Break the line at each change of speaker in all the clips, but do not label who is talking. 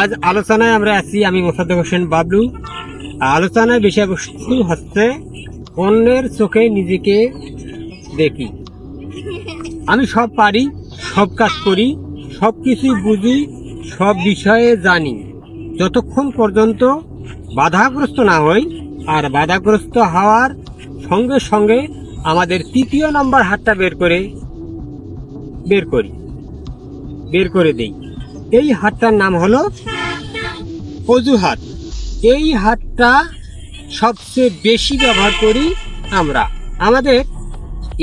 আজ আলোচনায় আমরা আছি আমি মোসাদ্দেক হোসেন বাবলু। আলোচনায় বিষয়বস্তু হচ্ছে অন্যের চোখে নিজেকে দেখি। আমি সব পারি, সব কাজ করি, সব কিছুই বুঝি, সব বিষয়ে জানি। যতক্ষণ পর্যন্ত বাধাগ্রস্ত না হই, আর বাধাগ্রস্ত হওয়ার সঙ্গে সঙ্গে আমাদের তৃতীয় নম্বর হাতটা বের করে, বের করি, বের করে দেই। এই হাতটার নাম হলো অজুহাত এই হাতটা সবচেয়ে বেশি ব্যবহার করি আমরা। আমাদের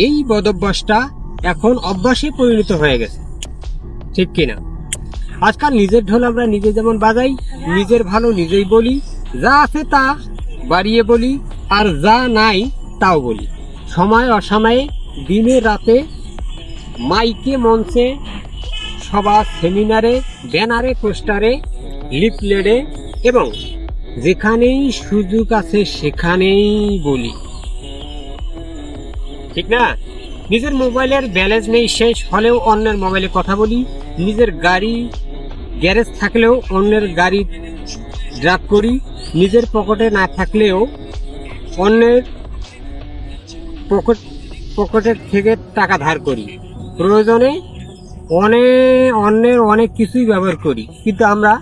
এই বদভ্যাসটা এখন অভ্যাসে পরিণত হয়ে গেছে। ঠিক কিনা? আজকাল নিজের ঢোল আমরা নিজে যেমন বাজাই, নিজের ভালো নিজেই বলি, যা আছে তা বাড়িয়ে বলি, আর যা নাই তাও বলি। সময় অসময়ে, দিনে রাতে, মাইকে মঞ্চে সভা, সেমিনারে, ব্যানারে, পোস্টারে, লিফলেটে এবং যেখানেই সুযোগ আছে সেখানেই বলি। ঠিক না? নিজের মোবাইলের ব্যালেন্স নেই, শেষ হলেও অন্যের মোবাইলে কথা বলি। নিজের গাড়ি, গ্যারেজ থাকলেও অন্যের গাড়ি ড্রাইভ করি। নিজের পকেটে না থাকলেও অন্যের পকেট, পকেটের থেকে টাকা ধার করি। প্রয়োজনে অনেক অন্যের অনেক কিছুই ব্যবহার করি, কিন্তু আমরা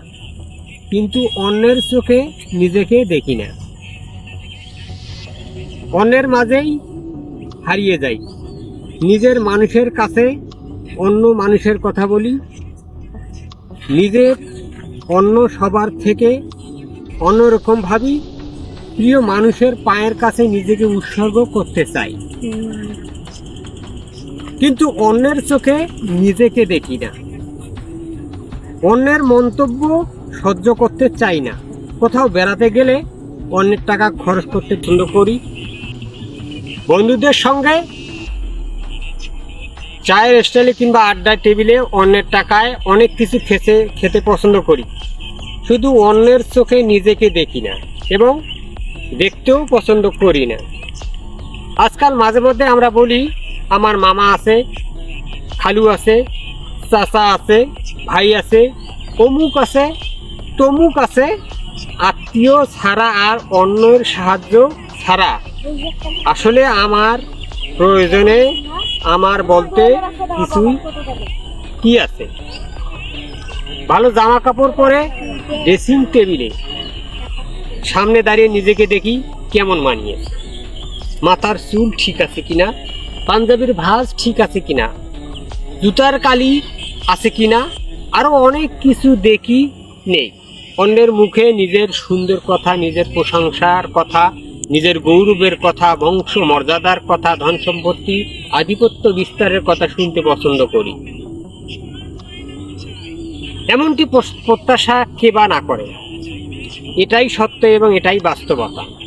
কিন্তু অন্যের চোখে নিজেকে দেখি না। অন্যের মাঝেই হারিয়ে যাই। নিজের মানুষের কাছে অন্য মানুষের কথা বলি। নিজের অন্য সবার থেকে অন্যরকম ভাবি। প্রিয় মানুষের পায়ের কাছে নিজেকে উৎসর্গ করতে চাই। কিন্তু অন্যের চোখে নিজেকে দেখি না। অন্যের মন্তব্য সহ্য করতে চাই না। কোথাও বেড়াতে গেলে অন্যের টাকা খরচ করতে পছন্দ করি। বন্ধুদের সঙ্গে চায়ের স্টাইলে কিংবা আড্ডার টেবিলে অন্যের টাকায় অনেক কিছু খেতে খেতে পছন্দ করি। শুধু অন্যের চোখে নিজেকে দেখি না এবং দেখতেও পছন্দ করি না। আজকাল মাঝে মধ্যে আমরা বলি আমার মামা আছে, খালু আছে, চাচা আছে, ভাই আছে, অমুক আছে, তমুক আছে, আত্মীয় ছাড়া আর অন্যের সাহায্য ছাড়া। আসলে আমার প্রয়োজনে আমার বলতে কিছুই কি আছে? ভালো জামা কাপড় পরে ড্রেসিং টেবিলে সামনে দাঁড়িয়ে নিজেকে দেখি কেমন মানিয়ে মাথার চুল ঠিক আছে কিনা? পাঞ্জাবির ভাঁজ ঠিক আছে কিনা? জুতার কালি আছে কিনা? আরও অনেক কিছু দেখি নেই। অন্যের মুখে নিজের সুন্দর কথা, নিজের প্রশংসার কথা, নিজের গৌরবের কথা, বংশ মর্যাদার কথা, ধন সম্পত্তি, আধিপত্য বিস্তারের কথা শুনতে পছন্দ করি। এমনটি প্রত্যাশা কে বা না করে? এটাই সত্য এবং এটাই বাস্তবতা।